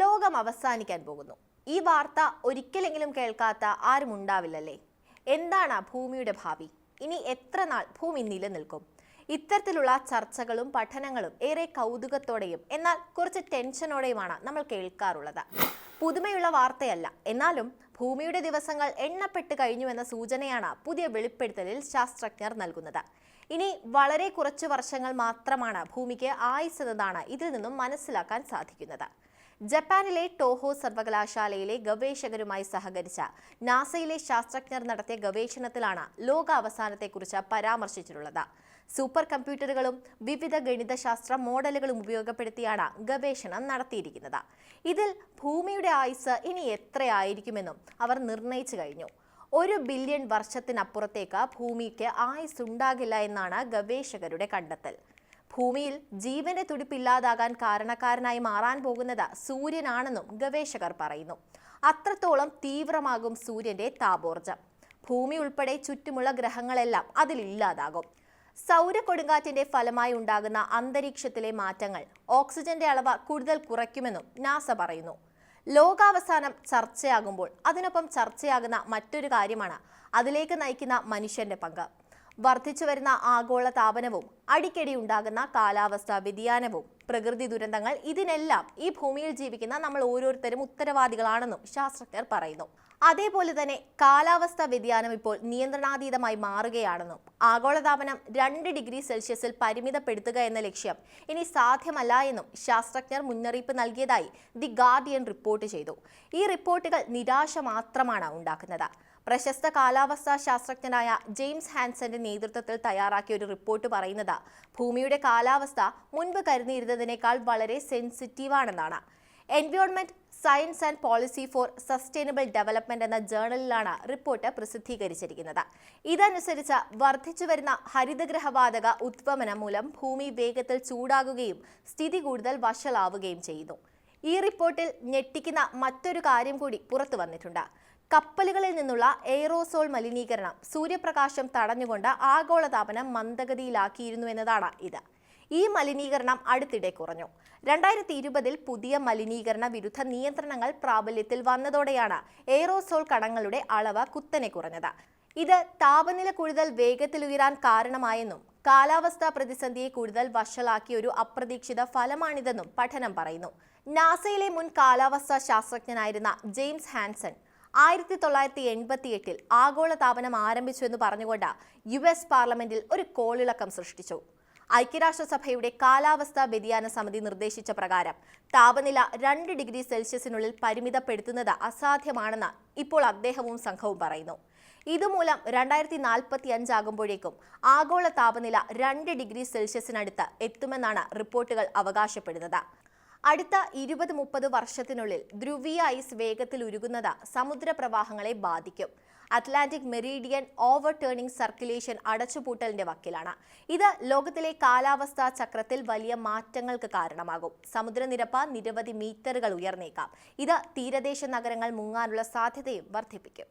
ലോകം അവസാനിക്കാൻ പോകുന്നു. ഈ വാർത്ത ഒരിക്കലെങ്കിലും കേൾക്കാത്ത ആരും ഉണ്ടാവില്ലല്ലേ? എന്താണ് ഭൂമിയുടെ ഭാവി? ഇനി എത്ര നാൾ ഭൂമി നിലനിൽക്കും? ഇത്തരത്തിലുള്ള ചർച്ചകളും പഠനങ്ങളും ഏറെ കൗതുകത്തോടെയും എന്നാൽ കുറച്ച് ടെൻഷനോടെയുമാണ് നമ്മൾ കേൾക്കാറുള്ളത്. പുതുമയുള്ള വാർത്തയല്ല. എന്നാലും ഭൂമിയുടെ ദിവസങ്ങൾ എണ്ണപ്പെട്ട് കഴിഞ്ഞുവെന്ന സൂചനയാണ് പുതിയ വെളിപ്പെടുത്തലിൽ ശാസ്ത്രജ്ഞർ നൽകുന്നത്. ഇനി വളരെ കുറച്ച് വർഷങ്ങൾ മാത്രമാണ് ഭൂമിക്ക് ആയുസ് എന്നതാണ് ഇതിൽ നിന്നും മനസ്സിലാക്കാൻ സാധിക്കുന്നത്. ജപ്പാനിലെ ടോഹോ സർവകലാശാലയിലെ ഗവേഷകരുമായി സഹകരിച്ച നാസയിലെ ശാസ്ത്രജ്ഞർ നടത്തിയ ഗവേഷണത്തിലാണ് ലോക അവസാനത്തെക്കുറിച്ച് പരാമർശിച്ചിട്ടുള്ളത്. സൂപ്പർ കമ്പ്യൂട്ടറുകളും വിവിധ ഗണിതശാസ്ത്ര മോഡലുകളും ഉപയോഗപ്പെടുത്തിയാണ് ഗവേഷണം നടത്തിയിരിക്കുന്നത്. ഇതിൽ ഭൂമിയുടെ ആയുസ് ഇനി എത്രയായിരിക്കുമെന്നും അവർ നിർണയിച്ചു കഴിഞ്ഞു. ഒരു ബില്യൺ വർഷത്തിനപ്പുറത്തേക്ക് ഭൂമിക്ക് ആയുസ് ഉണ്ടാകില്ല എന്നാണ് ഗവേഷകരുടെ കണ്ടെത്തൽ. ഭൂമിയിൽ ജീവന്റെ തുടിപ്പില്ലാതാകാൻ കാരണക്കാരനായി മാറാൻ പോകുന്നത് സൂര്യനാണെന്നും ഗവേഷകർ പറയുന്നു. അത്രത്തോളം തീവ്രമാകും സൂര്യന്റെ താപോർജം ഭൂമി ഉൾപ്പെടെ ചുറ്റുമുള്ള ഗ്രഹങ്ങളെല്ലാം അതിലില്ലാതാകും സൗര കൊടുങ്കാറ്റിന്റെ ഫലമായി ഉണ്ടാകുന്ന അന്തരീക്ഷത്തിലെ മാറ്റങ്ങൾ ഓക്സിജന്റെ അളവ് കൂടുതൽ കുറയ്ക്കുമെന്നും നാസ പറയുന്നു. ലോകാവസാനം ചർച്ചയാകുമ്പോൾ അതിനൊപ്പം ചർച്ചയാകുന്ന മറ്റൊരു കാര്യമാണ് അതിലേക്ക് നയിക്കുന്ന മനുഷ്യന്റെ പങ്ക്. വർദ്ധിച്ചു വരുന്ന ആഗോള താപനവും അടിക്കടി ഉണ്ടാകുന്ന കാലാവസ്ഥാ വ്യതിയാനവും പ്രകൃതി ദുരന്തങ്ങൾ ഇതിനെല്ലാം ഈ ഭൂമിയിൽ ജീവിക്കുന്ന നമ്മൾ ഓരോരുത്തരും ഉത്തരവാദികളാണെന്നും ശാസ്ത്രജ്ഞർ പറയുന്നു. അതേപോലെ തന്നെ കാലാവസ്ഥാ വ്യതിയാനം ഇപ്പോൾ നിയന്ത്രണാതീതമായി മാറുകയാണെന്നും ആഗോളതാപനം രണ്ട് ഡിഗ്രി സെൽഷ്യസിൽ പരിമിതപ്പെടുത്തുക എന്ന ലക്ഷ്യം ഇനി സാധ്യമല്ല എന്നും ശാസ്ത്രജ്ഞർ മുന്നറിയിപ്പ് നൽകിയതായി ദി ഗാർഡിയൻ റിപ്പോർട്ട് ചെയ്തു. ഈ റിപ്പോർട്ടുകൾ നിരാശ മാത്രമാണ് ഉണ്ടാക്കുന്നത്. പ്രശസ്ത കാലാവസ്ഥാ ശാസ്ത്രജ്ഞനായ ജെയിംസ് ഹാൻസന്റെ നേതൃത്വത്തിൽ തയ്യാറാക്കിയ ഒരു റിപ്പോർട്ട് പറയുന്നത് ഭൂമിയുടെ കാലാവസ്ഥ മുൻപ് കരുതിയിരുന്നതിനേക്കാൾ വളരെ സെൻസിറ്റീവാണെന്നാണ് environment science and policy for sustainable development എന്ന ജേണലിലാണ് റിപ്പോർട്ട് പ്രസിദ്ധീകരിച്ചിരിക്കുന്നത്. ഇതനുസരിച്ച് വർദ്ധിച്ചു വരുന്ന ഹരിതഗ്രഹവാതക ഉദ്വമനം മൂലം ഭൂമി വേഗത്തിൽ ചൂടാകുകയും സ്ഥിതി കൂടുതൽ വഷളാവുകയും ചെയ്യുന്നു. ഈ റിപ്പോർട്ടിൽ ഞെട്ടിക്കുന്ന മറ്റൊരു കാര്യം കൂടി പുറത്തു വന്നിട്ടുണ്ട്. കപ്പലുകളിൽ നിന്നുള്ള എയ്റോസോൾ മലിനീകരണം സൂര്യപ്രകാശം തടഞ്ഞുകൊണ്ട് ആഗോളതാപനം മന്ദഗതിയിലാക്കിയിരുന്നു എന്നതാണ് ഇത്. ഈ മലിനീകരണം അടുത്തിടെ കുറഞ്ഞു. രണ്ടായിരത്തി ഇരുപതിൽ പുതിയ മലിനീകരണ വിരുദ്ധ നിയന്ത്രണങ്ങൾ പ്രാബല്യത്തിൽ വന്നതോടെയാണ് എയ്റോസോൾ കണങ്ങളുടെ അളവ് കുത്തനെ കുറഞ്ഞത്. ഇത് താപനില കൂടുതൽ വേഗത്തിൽ ഉയരാൻ കാരണമായെന്നും കാലാവസ്ഥാ പ്രതിസന്ധിയെ കൂടുതൽ വഷളാക്കിയ ഒരു അപ്രതീക്ഷിത ഫലമാണിതെന്നും പഠനം പറയുന്നു. നാസയിലെ മുൻ കാലാവസ്ഥാ ശാസ്ത്രജ്ഞനായിരുന്ന ജെയിംസ് ഹാൻസൺ ആയിരത്തി തൊള്ളായിരത്തി എൺപത്തി എട്ടിൽ ആഗോളതാപനം ആരംഭിച്ചു എന്ന് പറഞ്ഞുകൊണ്ട് യു എസ് പാർലമെന്റിൽ ഒരു കോളിളക്കം സൃഷ്ടിച്ചു. ഐക്യരാഷ്ട്രസഭയുടെ കാലാവസ്ഥാ വ്യതിയാന സമിതി നിർദ്ദേശിച്ച പ്രകാരം താപനില രണ്ട് ഡിഗ്രി സെൽഷ്യസിനുള്ളിൽ പരിമിതപ്പെടുത്തുന്നത് അസാധ്യമാണെന്ന് ഇപ്പോൾ അദ്ദേഹവും സംഘവും പറയുന്നു. ഇതുമൂലം രണ്ടായിരത്തി നാൽപ്പത്തി അഞ്ചാകുമ്പോഴേക്കും ആഗോള താപനില രണ്ട് ഡിഗ്രി സെൽഷ്യസിനടുത്ത് എത്തുമെന്നാണ് റിപ്പോർട്ടുകൾ അവകാശപ്പെടുന്നത്. അടുത്ത ഇരുപത് മുപ്പത് വർഷത്തിനുള്ളിൽ ധ്രുവീയ ഐസ് വേഗത്തിൽ ഉരുകുന്നത് സമുദ്രപ്രവാഹങ്ങളെ ബാധിക്കും. Atlantic Meridian overturning circulation അടച്ചുപൂട്ടലിന്റെ വക്കിലാണ്. ഇത് ലോകത്തിലെ കാലാവസ്ഥാ ചക്രത്തിൽ വലിയ മാറ്റങ്ങൾക്ക് കാരണമാകും. സമുദ്രനിരപ്പ് നിരവധി മീറ്ററുകൾ ഉയർന്നേക്കാം. ഇത് തീരദേശ നഗരങ്ങൾ മുങ്ങാനുള്ള സാധ്യതയും വർദ്ധിപ്പിക്കും.